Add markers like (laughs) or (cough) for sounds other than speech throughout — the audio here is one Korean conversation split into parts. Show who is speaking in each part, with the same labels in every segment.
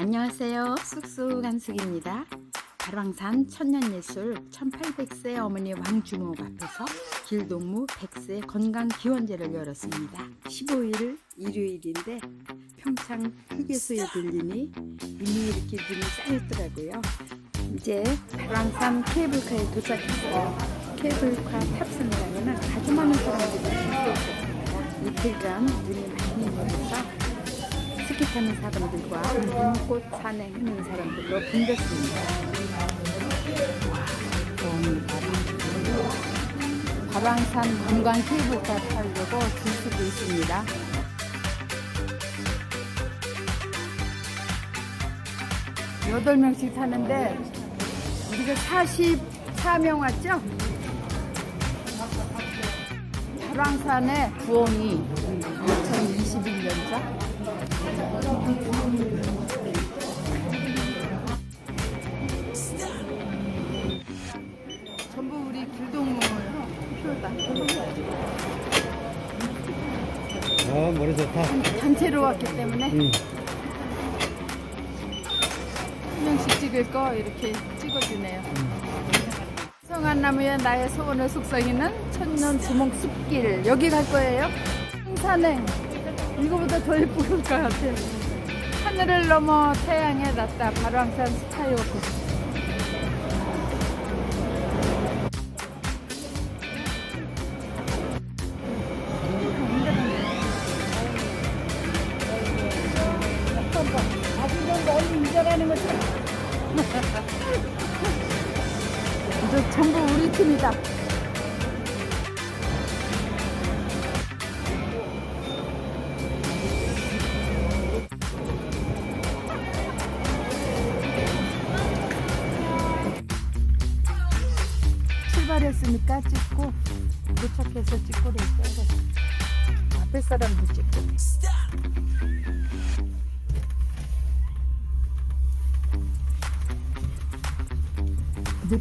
Speaker 1: 안녕하세요. 쑥쑥한 숙입니다. 가랑산 천년예술 1800세 어머니 왕주목 앞에서 길동무 100세 건강기원제를 열었습니다. 15일 일요일인데 평창 휴게소에 들리니 이미 이렇게 눈이 쌓였더라고요. 이제 가랑산 케이블카에 도착했어요. 케이블카 탑승을 하면 아주 많은 사람들이 줄서 있었습니다. 이틀간 눈이 많이 내려서 스키 타는 사람들과 눈꽃 산행하는 사람들로 바람. 발왕산 관광 케이블카 타려고 줄 서고 있습니다. 여덟 명씩 타는데 우리가 44명 왔죠? 발왕산의 부엉이 2021년자 전부 우리 길동무 표다.
Speaker 2: 아 머리 좋다.
Speaker 1: 단체로 왔기 때문에
Speaker 2: 응.
Speaker 1: 한 명씩 찍을 거 이렇게 찍어주네요. 성안나무의 나의 소원을 속삭이는 천년 주목 숲길 여기 갈 거예요. 산행 이거보다 더 예쁠 것 같아. 하늘을 넘어 태양에 닿다 발왕산 스카이워크.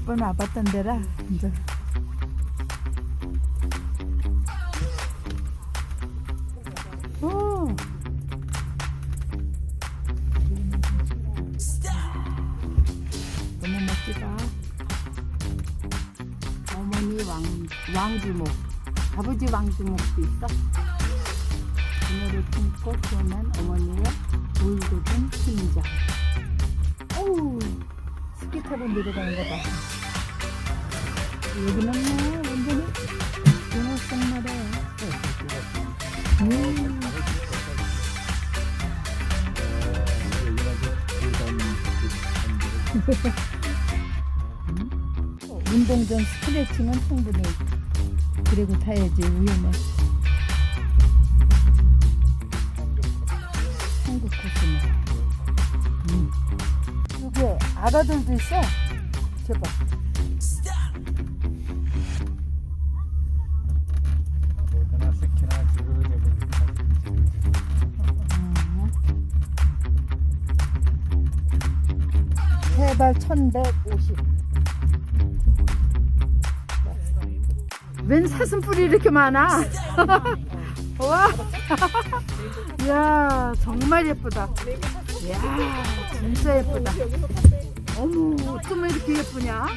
Speaker 1: 몇번 와봤던 데라 이제 오. 너무 멋지다 어머니 왕, 왕주목 아버지 왕주목도 있어 그녀를 품고 태어난 어머니의 울고든 심장 어우 스키 타고 내려가는 거다. 여기는 뭐 완전히 나라야. 음. 운동 전 스트레칭은 충분히 그리고 타야지 위험해. 한국 코스네. 음. 여기 아가들도 있어. 제발. 해발 1150. 웬 사슴뿔이 이렇게 많아? (laughs) 와, (laughs) 야 정말 예쁘다. 야 진짜 예쁘다. 어머, 어쩌면 이렇게 예쁘냐?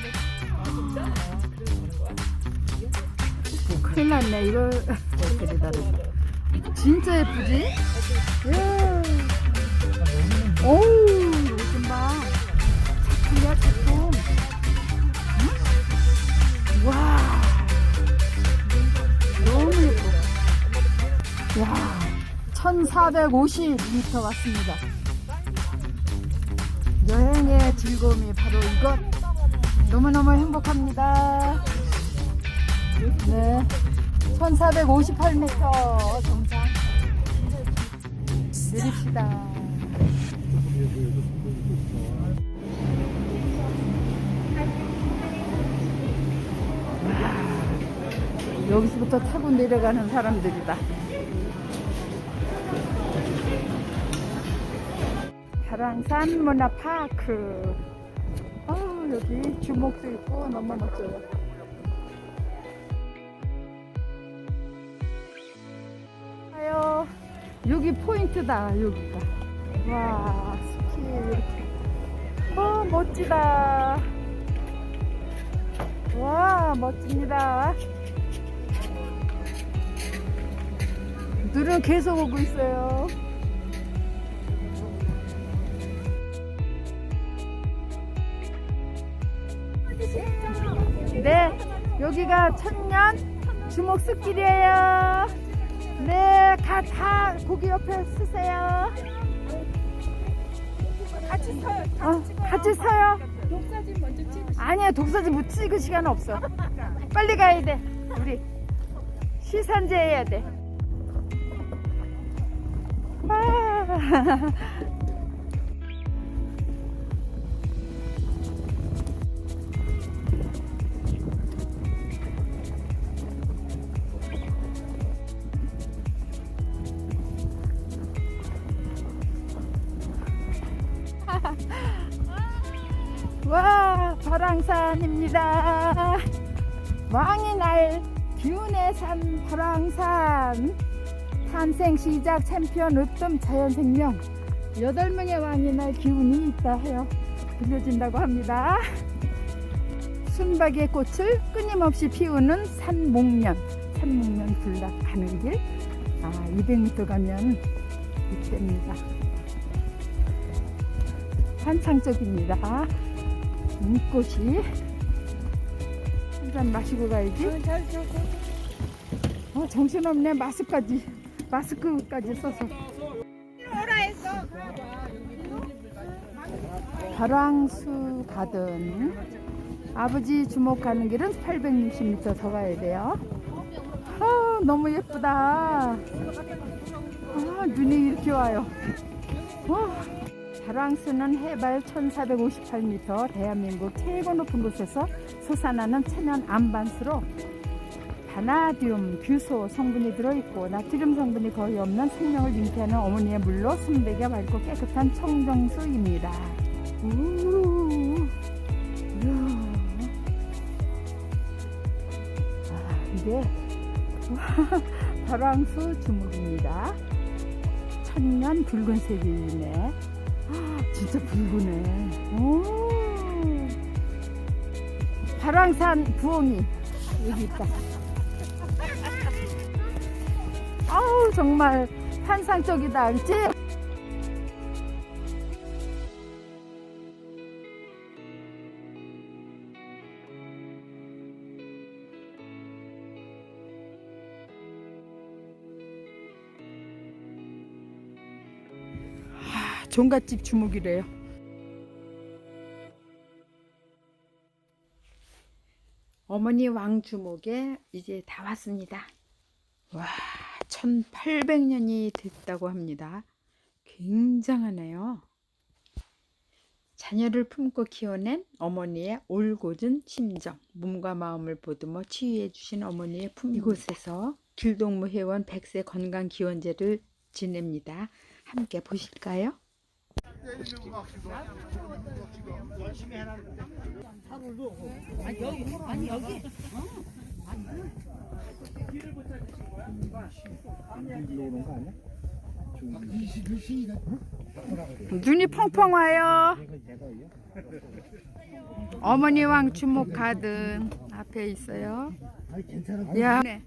Speaker 1: 큰일 났네, 다르 (laughs) 진짜 예쁘지? 작품 이야, 작품. 응? 와. 너무 예뻐. 와. 1450m 왔습니다. 여행의 즐거움이 바로 이것. 너무너무 행복합니다. 네. 1458m 정상. 내립시다. 여기서부터 타고 내려가는 사람들이다. 파랑산 문화파크. 아 여기 주목도 있고 너무 멋져요. 아요 여기 포인트다 여기가. 와 스키 멋지다. 와, 멋집니다. 눈은 계속 오고 있어요. 네, 여기가 천년 주목 숲길이에요. 네, 가, 다 고기 옆에 쓰세요.
Speaker 3: 같이 서요.
Speaker 1: 어, 같이 서요.
Speaker 3: 독사진 먼저 찍으시고.
Speaker 1: 아니야, 독사진 못 찍을 시간 없어. 빨리 가야 돼, 우리. 시산제 해야 돼. (laughs) 와, 발왕산입니다. 왕의 날 기운의 산 발왕산 탄생 시작 챔피언 으뜸 자연생명 여덟 명의 왕의 날 기운이 있다 해요. 들려진다고 합니다. 순박의 꽃을 끊임없이 피우는 산목련, 산목련 군락 가는 길. 아, 200m 가면 이때입니다. 환상적입니다. 눈꽃이 한 잔 마시고 가야지. 어, 정신없네. 마스크까지 마스크까지 써서. 발왕수 가든 아버지 주목하는 길은 860m 더 가야 돼요. 아, 너무 예쁘다. 아, 눈이 이렇게 와요. 어, 발왕수는 해발 1458m 대한민국 최고 높은 곳에서 솟아나는 천연 안반수로 바나듐, 규소 성분이 들어있고 나트륨 성분이 거의 없는 생명을 잉태하는 어머니의 물로 순백에 맑고 깨끗한 청정수입니다. 우, 이야. 아, 이게 (laughs) 발왕수 주목입니다. 천년 붉은색이네. 아, 진짜 붉으네. 오. 발왕산 부엉이 여기 있다. 정말 환상적이다? 아, 종갓집 주목이래요. 어머니 왕주목에 이제 다 왔습니다. 와, 1800년이 됐다고 합니다. 굉장하네요. 자녀를 품고 키워낸 어머니의 올곧은 심정, 몸과 마음을 보듬어 치유해 주신 어머니의 품 이곳에서 길동무 회원 100세 건강 기원제를 지냅니다. 함께 보실까요? 눈이 펑펑 와요. 어머니 왕 주목 가든 앞에 있어요. 야, 네.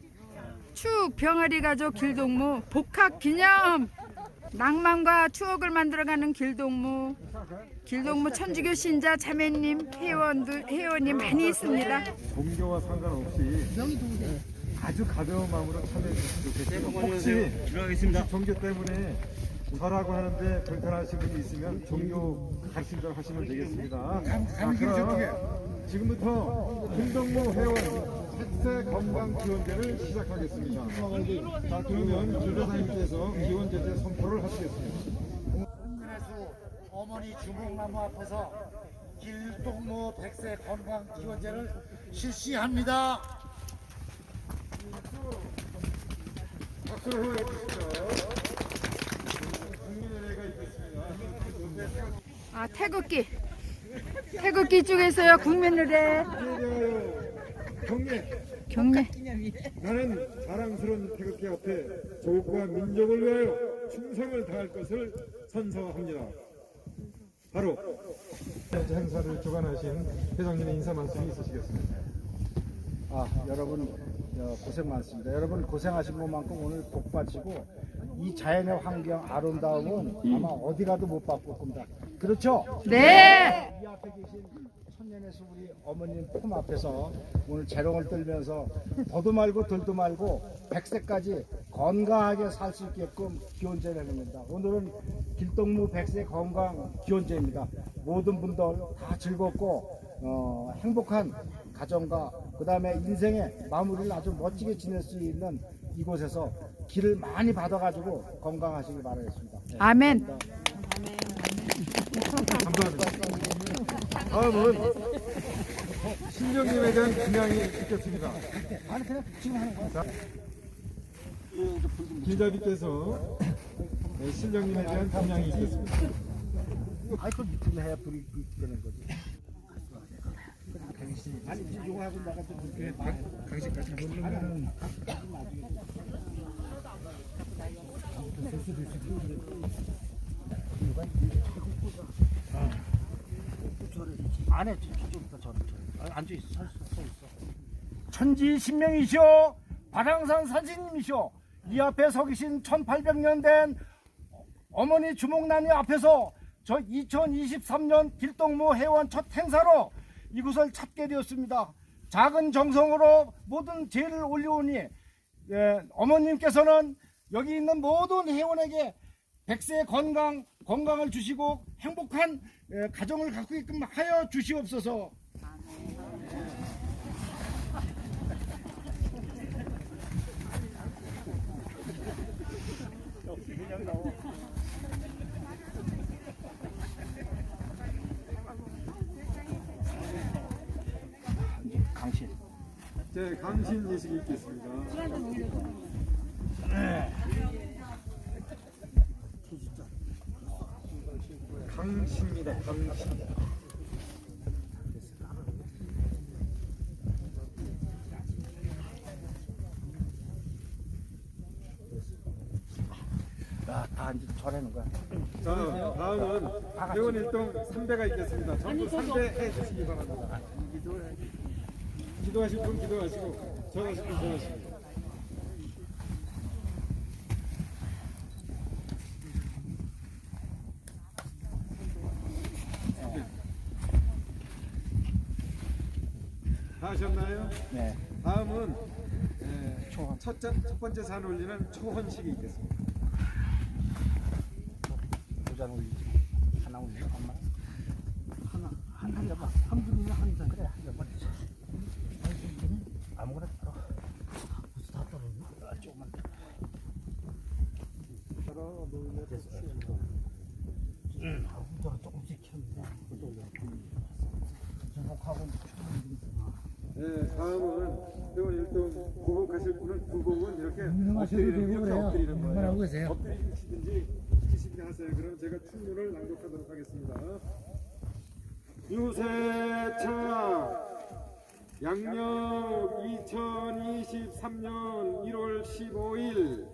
Speaker 1: 축 병아리 가족 길동무 복학 기념 낭만과 추억을 만들어가는 길동무 길동무 천주교 신자 자매님 회원들 회원이 많이 있습니다.
Speaker 4: 종교와 상관없이 아주 가벼운 마음으로 참여해 주시면 좋겠어요. 혹시
Speaker 2: 들어가겠습니다.
Speaker 4: 종교 때문에 저라고 하는데 불편하신 분이 있으면 종교 가신다고 하시면 되겠습니다. 자, 그럼 지금부터 김동무 회원 색세 건강 지원제를 시작하겠습니다. 자, 그러면 교도사님께서 지원제제 선포를 하시겠습니다.
Speaker 5: 국민의수 어머니 주목나무 앞에서 길동무 백세 건강 기원제를 실시합니다.
Speaker 4: 박수를 후해 주시죠. 국민의례가 있겠습니다.
Speaker 1: 아 태극기 태극기 쪽에서요 국민을 해
Speaker 4: 경례
Speaker 1: 경례
Speaker 4: 나는 자랑스러운 태극기 앞에 조국과 민족을 위하여 충성을 다할 것을 선서합니다. 바로 행사를 주관하신 회장님의 인사 말씀이 있으시겠습니다.
Speaker 6: 아, 여러분 어, 고생 많습니다. 여러분 고생하신 것만큼 오늘 복 받치고 이 자연의 환경 아름다움은 아마 어디 가도 못 바꿀 겁니다. 그렇죠?
Speaker 1: 네.
Speaker 6: 이 앞에 계신 천년의 수부리 어머님 품 앞에서 오늘 재롱을 떨면서 더도 말고 덜도 말고 백세까지 건강하게 살 수 있게끔 기원제를 해냅니다. 오늘은 길동무 백세 건강 기원제입니다. 모든 분들 다 즐겁고 어, 행복한 가정과 그 다음에 인생의 마무리를 아주 멋지게 지낼 수 있는 이곳에서 길을 많이 받아가지고 건강하시길 바라겠습니다. 네.
Speaker 1: 아멘.
Speaker 4: 감사합니다. 다음은 신령님에 대한 분양이 있겠습니다.
Speaker 6: 아니 그냥 지금 하는 거야.
Speaker 4: 길잡이께서 네, 신령님에 대한 분양이 있겠습니다.
Speaker 6: 아이 그 밑으로 해야 불이 불이 되는 거지. 아니 요거 하고 나가 좀 볼게.
Speaker 4: 강식까지 보는
Speaker 6: 안에 저쪽부터 저쪽 앉아 있어 서, 서 있어. 천지 신명이시오 바랑산 선생님이시오 이 앞에 서 계신 1800년 된 어머니 주목나니 앞에서 저 2023년 길동무 회원 첫 행사로 이곳을 찾게 되었습니다. 작은 정성으로 모든 죄를 올려오니 예, 어머님께서는 여기 있는 모든 회원에게 백세 건강 건강을 주시고 행복한 예, 가정을 갖고 있게끔 하여 주시옵소서. 강신.
Speaker 4: 제 강신 예식이 있겠습니다. 강신입니다. 강신.
Speaker 6: 다 이제 전해는 거야.
Speaker 4: 자, 다음은 회원 일동 3대가 있겠습니다. 전부 3대 해주시기 바랍니다. 기도하실 분 기도하시고 전하실 분 전하시고. 다 하셨나요?
Speaker 6: 네.
Speaker 4: 다음은 에, 첫, 째- 첫 번째 산 올리는 초혼식이 있겠습니다.
Speaker 6: 도장 올리지. 하나 올려, 엄마. 하나, 한, 한 점만. 한 분이면 한 점. 그래, 한 점만. 아무거나 들어. 벌써 다 떨어졌네. 아, 조금만. 응. 아, 혼자가 조금씩 올려. 전복하고
Speaker 4: 네, 다음은 회원 일동 구복하실 분은 구복은 이렇게 엎드리는, 이렇게 엎드리는 거예요. 엎드리시든지 시키시든지 하세요. 그럼 제가 충문을 낭독하도록 하겠습니다. 유세차 양력 2023년 1월 15일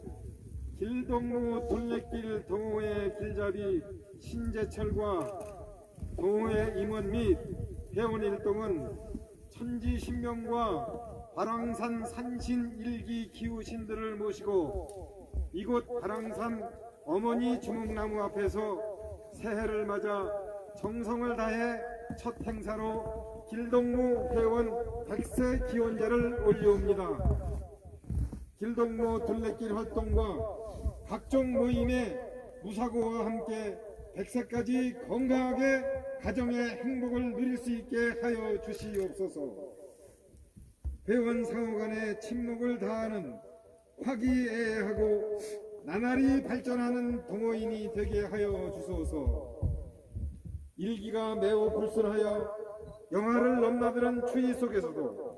Speaker 4: 길동무 둘레길 동호회 길잡이 신재철과 동호회 임원 및 회원 일동은 천지신명과 바랑산 산신 일기 기우신들을 모시고 이곳 바랑산 어머니 주목나무 앞에서 새해를 맞아 정성을 다해 첫 행사로 길동무 회원 백세 기원제를 올려옵니다. 길동무 둘레길 활동과 각종 모임의 무사고와 함께 백세까지 건강하게 가정의 행복을 누릴 수 있게 하여 주시옵소서. 회원 상호 간의 침묵을 다하는 화기애애하고 나날이 발전하는 동호인이 되게 하여 주소서. 일기가 매우 불순하여 영하를 넘나드는 추위 속에서도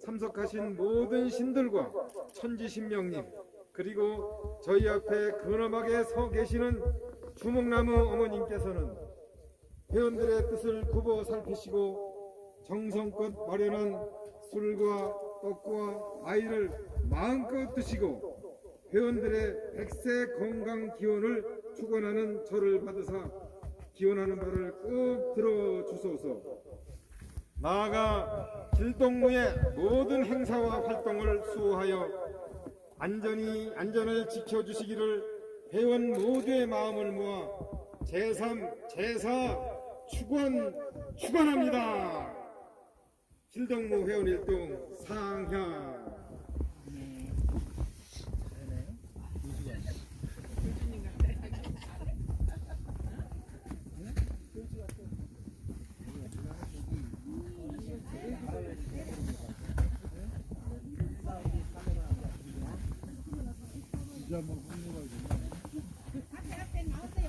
Speaker 4: 참석하신 모든 신들과 천지신명님 그리고 저희 앞에 근엄하게 서 계시는 주목나무 어머님께서는 회원들의 뜻을 굽어 살피시고 정성껏 마련한 술과 떡과 아이를 마음껏 드시고 회원들의 백세 건강 기원을 축원하는 절을 받으사 기원하는 바를 꼭 들어주소서. 나아가 길동무의 모든 행사와 활동을 수호하여 안전히 안전을 지켜주시기를 회원 모두의 마음을 모아 제3, 제4 축원 축원합니다. 길동무 회원 일동 상향.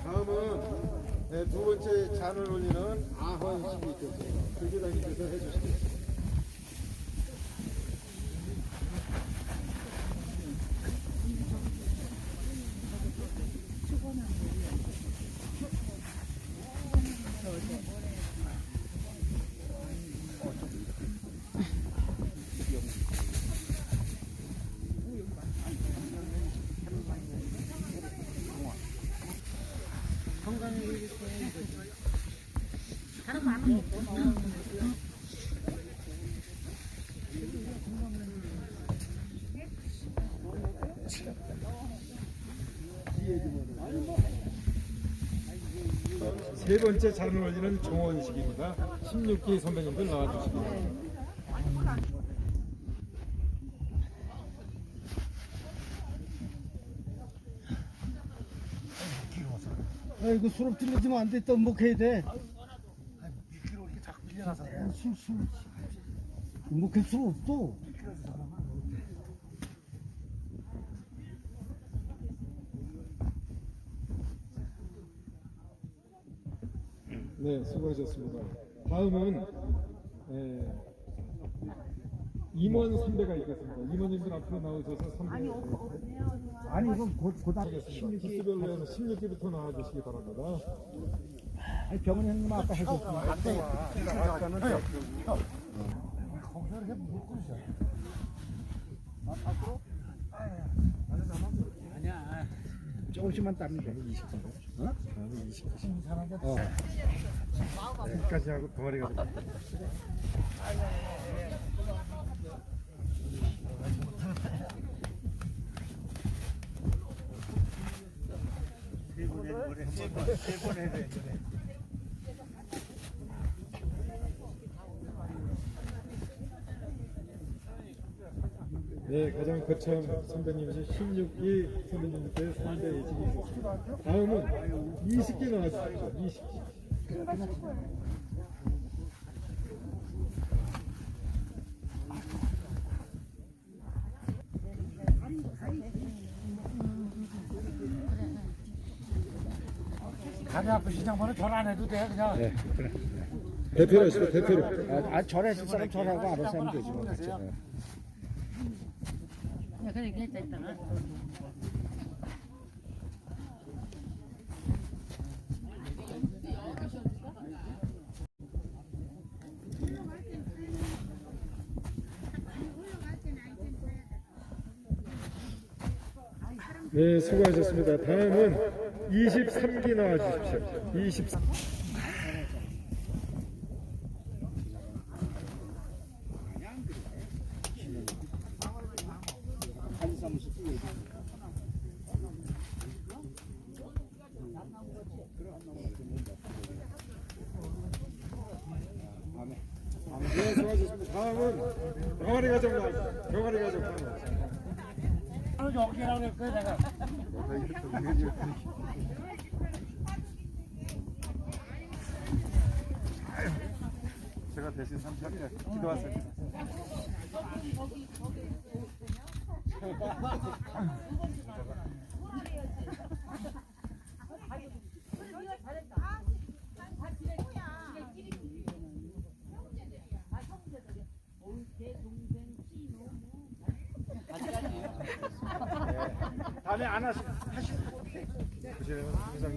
Speaker 4: 다음은 네, 두 번째 잔을 올리는 아헌 씨께서 불교단님께서 해주시겠습니다. 세 번째 올리는 종원식입니다. 16기 선배님들 나와주시기 바랍니다.
Speaker 2: 아이고 수업 들리지면 안 돼. 또 목해야 돼.
Speaker 5: 미끼로 이렇게 자꾸 밀려나서 그래.
Speaker 2: 술, 술. 목할 수가 없어.
Speaker 4: 네, 수고하셨습니다. 다음은 예, 임원 선배가 있겠습니다. 임원님들 앞으로 나오셔서 선배
Speaker 2: 아니 이건 곧 고다.
Speaker 4: 하겠습니다. 부스별로 16기부터 나와주시기 바랍니다.
Speaker 2: 아니 병원 형님 아까 해줬으니까. 조금씩만 따면 돼. 20분. 어? 20분. 어.
Speaker 4: 여기까지 하고 동아리가 좀 네, 가장 거참 선배님이신 16기 선배님께 선배 예식이 있었습니다. 다음은 20기 나와주십시오. 20기.
Speaker 5: 간이 아프신 양반은 전안 해도 돼 그냥.
Speaker 4: 대표로 하시고 대표로.
Speaker 2: 아, 아 절하실 사람 절하고 알아서 하면 되지 뭐. 그 치? 어.
Speaker 4: 네, 수고하셨습니다. 다음은 23기 나와주십시오. 23. 네, 수고하셨습니다. 다음은 병아리 가정 나와주십시오. 병아리 가정 나와주십시오.
Speaker 5: 나는 여기라고 그랬거든 내가.
Speaker 4: 제가 대신 삼촌께 기도하세요.
Speaker 6: 다음에 안 하시.
Speaker 4: 보시면 항상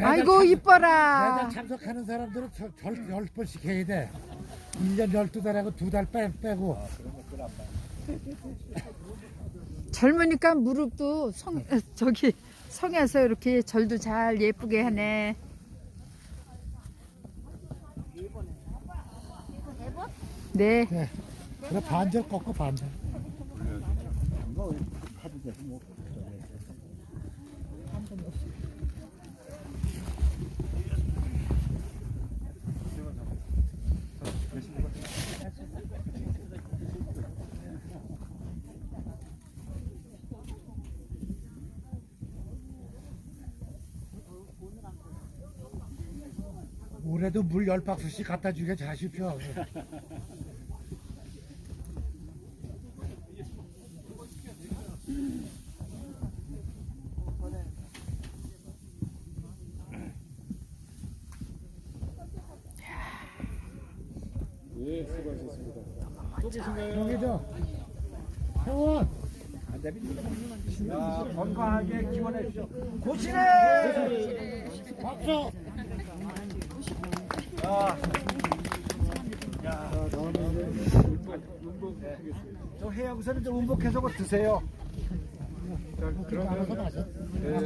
Speaker 1: 아이고 이뻐라.
Speaker 5: 매달 참석하는 사람들은 절, 절, 열 번씩 해야 돼. 1년 12달하고 두 달 빼고.
Speaker 1: 젊으니까 무릎도 성 어, 저기 성에서 이렇게 절도 잘 예쁘게 하네. 네.
Speaker 5: 네. 그래 반절 꺾고 반절. 올해도 물 열 박스씩 갖다 주게 자십시오. (laughs)
Speaker 4: 예, 수고하셨습니다.
Speaker 5: 여기 저 회원
Speaker 6: 자, 건강하게 기원해 주십시오. 고시네!
Speaker 5: 박수.
Speaker 4: 하겠습니다.
Speaker 6: 저 해양선은 좀 운복해서 그거 드세요.
Speaker 4: 자, 그러면 네,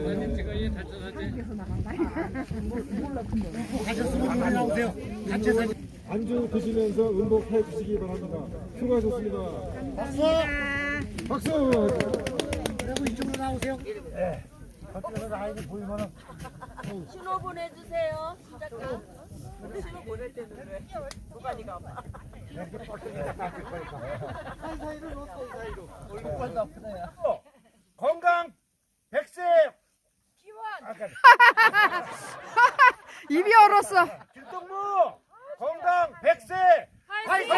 Speaker 5: 가셨으면 나오세요. 사진.
Speaker 4: 안주 드시면서 음복해 주시기 바랍니다. 수고하셨습니다.
Speaker 5: 박수.
Speaker 4: 박수!
Speaker 5: 그리고 이쪽으로 나오세요. 네. 저쪽에서 라인이 보이면은
Speaker 7: 신호 보내주세요. 시작가. 보낼 때는 왜? 도가니가 아파.
Speaker 6: 건강 백세 (laughs)
Speaker 1: 입이 얼었어.
Speaker 6: 길동무 건강 백세 화이팅!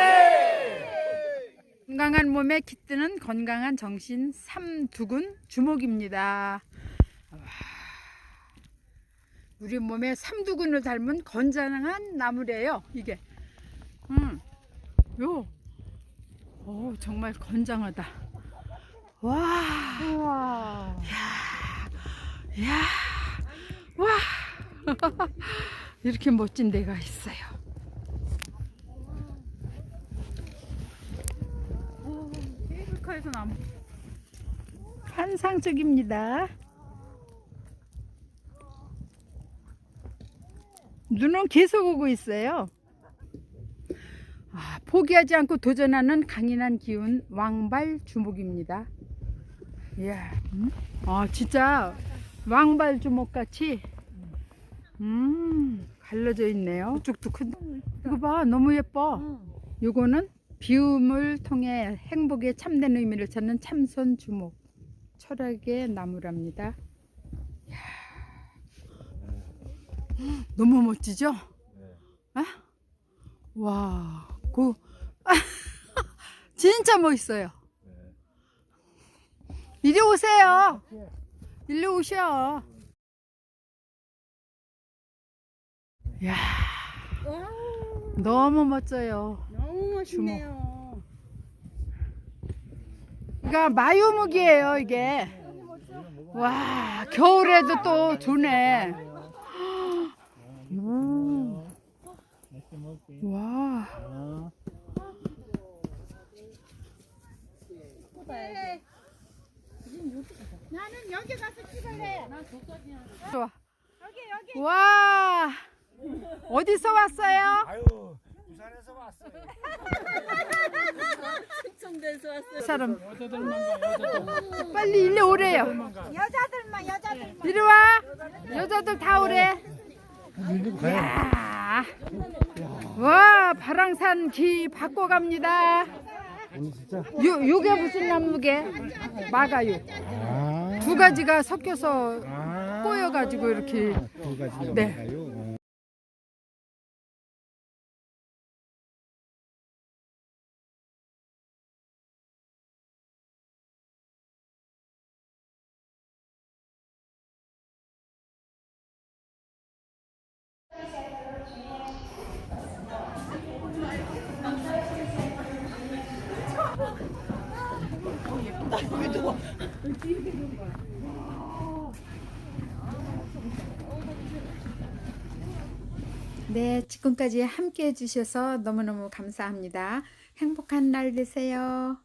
Speaker 1: 건강한 몸에 깃드는 건강한 정신 삼두근 주목입니다. 와, 우리 몸에 삼두근을 닮은 건장한 나무래요. 이게. 음, 요. 오, 정말 건장하다. 와. 야. 야. 와. (laughs) 이렇게 멋진 데가 있어요. 케이블카에서 나무 환상적입니다. 눈은 계속 오고 있어요. 아, 포기하지 않고 도전하는 강인한 기운 왕발 주목입니다. 이야, 음? 아 진짜 왕발 주목 같이 음 갈라져 있네요. 쭉쭉 큰. 이거 봐, 너무 예뻐. 요거는 비움을 통해 행복에 참된 의미를 찾는 참선 주목 철학의 나무랍니다. 이야. (gasps) 너무 멋지죠? 아? 와, 고 (laughs) 진짜 멋있어요. 이리 오세요. 이리 오셔. 야, 너무 멋져요.
Speaker 3: 너무 멋있네요.
Speaker 1: 그러니까 마유묵이에요 이게. 와 겨울에도 또 좋네. 음. 와.
Speaker 3: 나는 여기 가서 찍을래.
Speaker 1: 좋아. 와. 어디서 왔어요?
Speaker 6: 아유 부산에서 왔어요.
Speaker 7: 충청도에서 왔어요.
Speaker 1: 사람. 빨리 일리 오래요.
Speaker 3: 여자들만 여자들.
Speaker 1: 이리 와. 여자들 다 오래.
Speaker 5: 밀리고 가요.
Speaker 1: 야. 와 바랑산 기 바꿔 갑니다. 요 요게 무슨 나무게? 마가요.
Speaker 5: 아.
Speaker 1: 두 가지가 섞여서
Speaker 5: 아.
Speaker 1: 꼬여가지고 이렇게.
Speaker 5: 두 가지
Speaker 1: 네.
Speaker 5: 넘어가요.
Speaker 1: 네, 지금까지 함께 해주셔서 너무너무 감사합니다. 행복한 날 되세요.